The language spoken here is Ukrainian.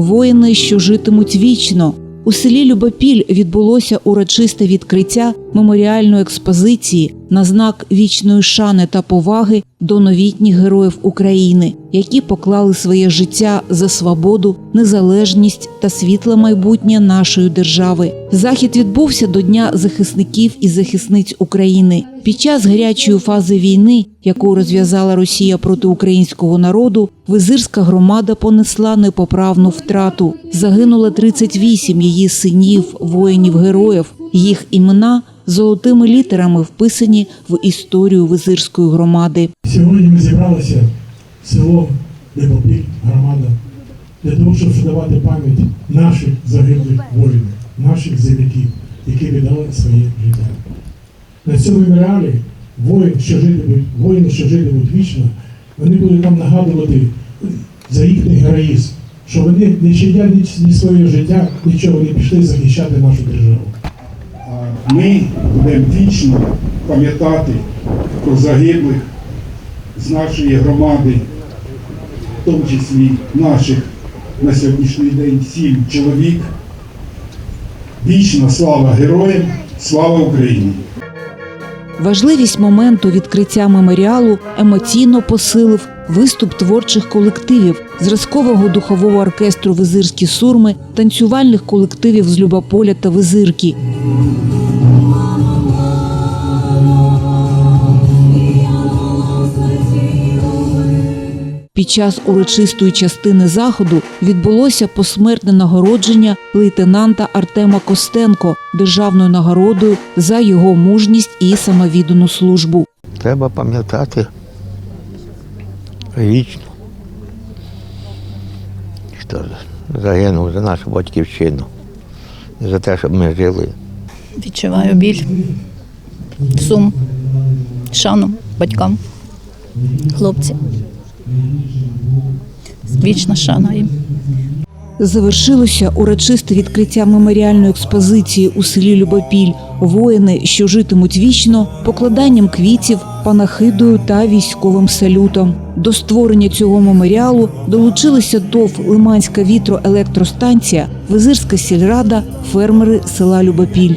воїни, що житимуть вічно. У селі Любопіль відбулося урочисте відкриття меморіальної експозиції на знак вічної шани та поваги до новітніх героїв України, які поклали своє життя за свободу, незалежність та світле майбутнє нашої держави. Захід відбувся до Дня захисників і захисниць України. Під час гарячої фази війни, яку розв'язала Росія проти українського народу, визирська громада понесла непоправну втрату. Загинуло 38 її синів, воїнів-героїв. Їх імена золотими літерами вписані в історію визирської громади. Сьогодні ми зібралися в село Лепопіль, громада, для того, щоб вшанувати пам'ять наших загиблих воїнів, наших земляків, які віддали своє життя. На цьому меморіалі воїн, що житимуть, воїни, що житимуть вічно, вони будуть нам нагадувати за їхній героїзм, що вони не щадя ні, ні своє життя, нічого не пішли захищати нашу державу. Ми будемо вічно пам'ятати про загиблих з нашої громади, в тому числі наших на сьогоднішній день сім чоловік. Вічна слава героям, слава Україні! Важливість моменту відкриття меморіалу емоційно посилив виступ творчих колективів, зразкового духового оркестру Визирські сурми, танцювальних колективів з Любополя та Визирки. Під час урочистої частини заходу відбулося посмертне нагородження лейтенанта Артема Костенко державною нагородою за його мужність і самовіддану службу. Треба пам'ятати вічно, що загинув за нашу батьківщину, за те, щоб ми жили. Відчуваю біль, сум, шану батькам, хлопці. Вічна шана їм. Завершилося урочисте відкриття меморіальної експозиції у селі Любопіль. Воїни, що житимуть вічно, покладанням квітів, панахидою та військовим салютом. До створення цього меморіалу долучилися ТОВ Лиманська вітроелектростанція, Визирська сільрада, фермери села Любопіль.